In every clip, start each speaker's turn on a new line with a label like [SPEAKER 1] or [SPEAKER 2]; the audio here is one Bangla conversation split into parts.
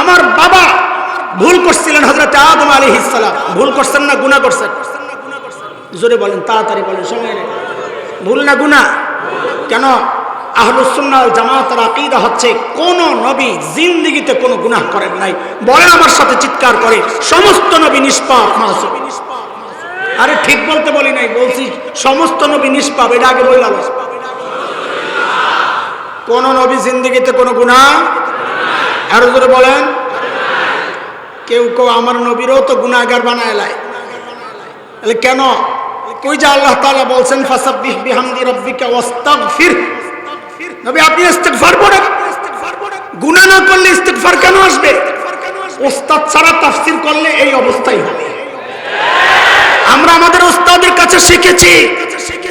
[SPEAKER 1] আমার বাবা ভুল করছিলেন হজরত আদম আলী ইসালাম ভুল করছেন না গুণা করছেন? জোরে বলেন, তাড়াতাড়ি বলেন, সময় ভুল না গুণা কেন? আহলুসুন্নাল জামাতের আকিদা হচ্ছে, কোন নবী জিন্দিগিতে কোনো গুনাহ করেন নাই। বলেন আমার সাথে চিৎকার করে, সমস্ত নবী নিষ্পাপ মাসুম। আরে ঠিক বলতে বলি নাই, বলছি সমস্ত নবী নিষ্পাপ, এটা আগে বললাম। কোন নবী জিন্দিগিতে কোনো গুনাহ আরও জোরে বলেন। কেউ কেউ আমার নবীরও তো গুনাহগার বানায় লাই তাহলে কেন? কই যে আল্লাহ তাআলা বলছেন, ফাসাব্বিহ বিহামদি রাব্বিকা ওয়াস্তাগফির। নবী, আপনি ইস্তেগফার না করলে ইস্তেগফার কেন আসবে? ওস্তাদ ছাড়া তাফসীর করলে এই অবস্থাই হবে। আমরা আমাদের ওস্তাদের কাছে শিখেছি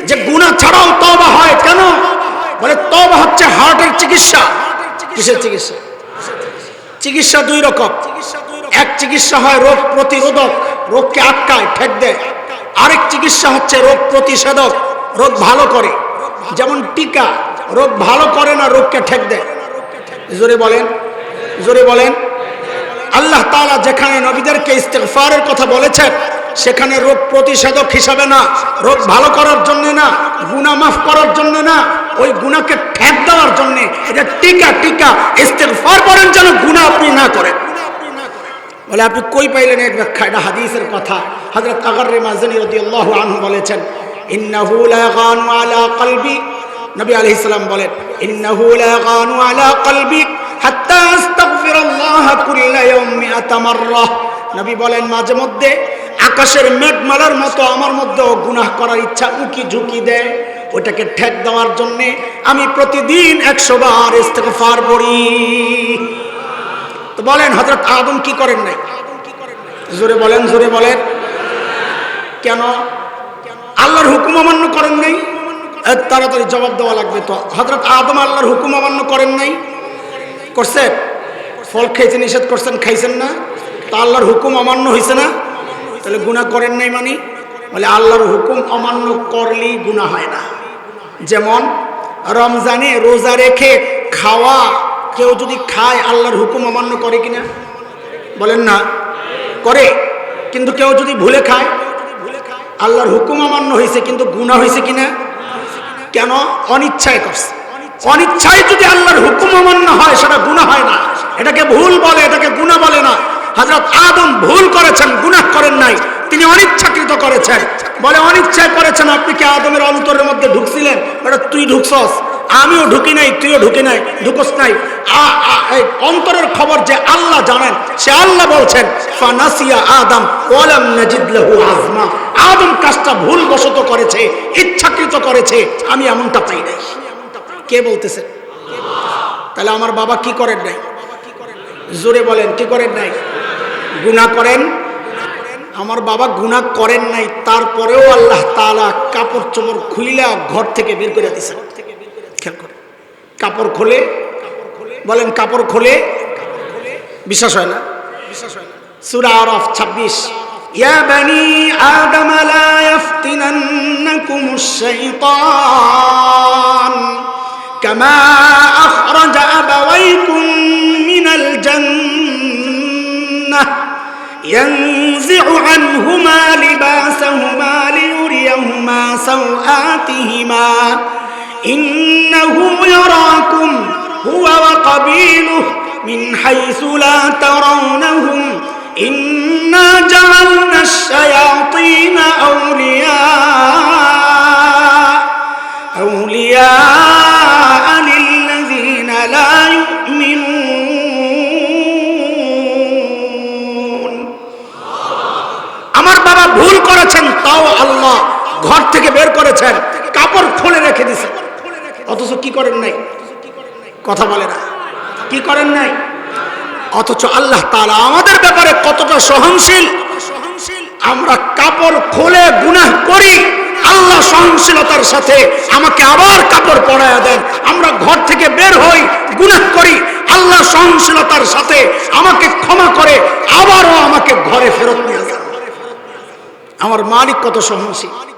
[SPEAKER 1] যে গুনাহ ছাড়াও তওবা হয়। কেন? বলে তওবা হচ্ছে হার্টের চিকিৎসা, কিসের চিকিৎসা? চিকিৎসা দুই রকম। এক চিকিৎসা হয় রোগ প্রতিরোধক, রোগকে আটকায়, ঠেক দেয়। আরেক চিকিৎসা হচ্ছে রোগ প্রতিষেধক, রোগ ভালো করে। যেমন টিকা, রোগ ভালো করে না রোগকে ঠেক দেয়। জোরে বলেন জোরে বলেন। আল্লাহ তাআলা যেখানে নবীদেরকে ইস্তেগফারের কথা বলেছেন, সেখানে রোগ প্রতিষেধক হিসাবে না। রোগ ভালো করার জন্য না, গুনাহ মাফ করার জন্য না ওই গুনাহকে ঠেক দেওয়ার জন্য এটা টিকা টিকা, ইস্তেগফার করেন যেন গুনাহ আপনি না করেন বলে, আপনি কই পাইলেন এক ব্যাখ্যা এটা হাদিসের কথা। হযরত আগাররে মাযনি রাদিয়াল্লাহু আনহু বলেছেন, ইন্নাহু লাগানু আলা কলবি। নবী আলাইহিস সালাম বলেন, ইন্নাহু লাগানু আলা কলবি হাত্তা আস্তাগফিরুল্লাহ কুল্লা ইয়াউম মিআতা মাররা নবী বলেন, মাঝে মধ্যে আকাশের মেঘমালার মতো আমার মধ্যেও গুনাহ করার ইচ্ছা উকি ঝুঁকি দেয়। ওটাকে ঠেক দেওয়ার জন্য আমি প্রতিদিন একশো বার ইস্তেগফার পড়ি। তো বলেন হজরত আদম কি করেন নাই? জোরে বলেন জোরে বলেন। কেন? আল্লাহর হুকুম অমান্য করেন নাই? তাড়াতাড়ি জবাব দেওয়া লাগবে তো। হজরত আদম আল্লাহর হুকুম অমান্য করেন নাই? করছেন? ফল খেয়েছে নিষেধ করছেন, খাইছেন না? তা আল্লাহর হুকুম অমান্য হয়েছে না? তাহলে গুনাহ করেন নাই মানে? বলে, আল্লাহর হুকুম অমান্য করলেই গুনাহ হয় না। যেমন রমজানে রোজা রেখে খাওয়া কেউ যদি খায়, আল্লাহর হুকুম অমান্য করে কিনা? বলেন না। করে। কিন্তু কেউ যদি ভুলে খায়, আল্লাহর হুকুম অমান্য হয়েছে কিন্তু গুণা হয়েছে কিনা? কেন? অনিচ্ছায় করছে। অনিচ্ছায় যদি আল্লাহর হুকুম অমান্য হয়, সেটা গুণা হয় না। এটাকে ভুল বলে, এটাকে গুণা বলে না। হজরত আদম ভুল করেছেন, গুনাহ করেন নাই। তিনি অনিচ্ছাকৃত করেছেন। বলে অনিচ্ছায় করেছেন, আপনি কি আদমের অন্তরের মধ্যে এটা তুই ঢুকছস। আমিও ঢুকি নাই, তুইও ঢুকি নাই, ঢুকস নাই। অন্তরের খবর যে আল্লাহ জানেন, সে আল্লাহ বলছেন, ফানাসিয়া আদম, ওয়ালাম নাজিদ লাহু আজমা। আদম কাজটা ভুল বশত করেছে, ইচ্ছাকৃত করেছে, আমি এমনটা পাই নাই। কে বলতেছেন তাহলে আমার বাবা কি করেন নাই? জোরে বলেন, কি করেন নাই? গুনাহ করেন? আমার বাবা গুনাহ করেন নাই, তারপরেও আল্লাহ তাআলা কাপড় চোপড় খুইলা ঘর থেকে বের করে দিয়েছেন খেয়াল করে। কাপড় খোলে, বলেন কাপড় খোলে, বিশ্বাস হয় না? সূরা আরাফ 26 বানি আদম লা ইফতিনান্নাকুমুশ শাইতান কামা আখরাজ আবাওয়াইকুম মিনাল জান্নাহ عنهما لباسهما ليريهما سوآتهما. إنه يراكم هو وقبيله من حيث لا ترونهم. إنا جعلنا الشياطين أولياء. বাবা ভুল করেছেন, তাও আল্লাহ ঘর থেকে বের করেছেন, কাপড় খুলে রেখে দিয়েছেন। অথচ কি করেন নাই? কথা বলে না। কি করেন নাই? অথচ আল্লাহ তাআলা আমাদের ব্যাপারে কতটা সহনশীল। আমরা কাপড় খুলে গুনাহ করি, আল্লাহ সহনশীলতার সাথে আমাকে আবার কাপড় পরায়া দেন। আমরা ঘর থেকে বের হই, গুনাহ করি, আল্লাহ সহনশীলতার সাথে আমাকে ক্ষমা করে আবারও আমাকে ঘরে ফেরত নিয়ে আমার মালিক কত সহনশীল?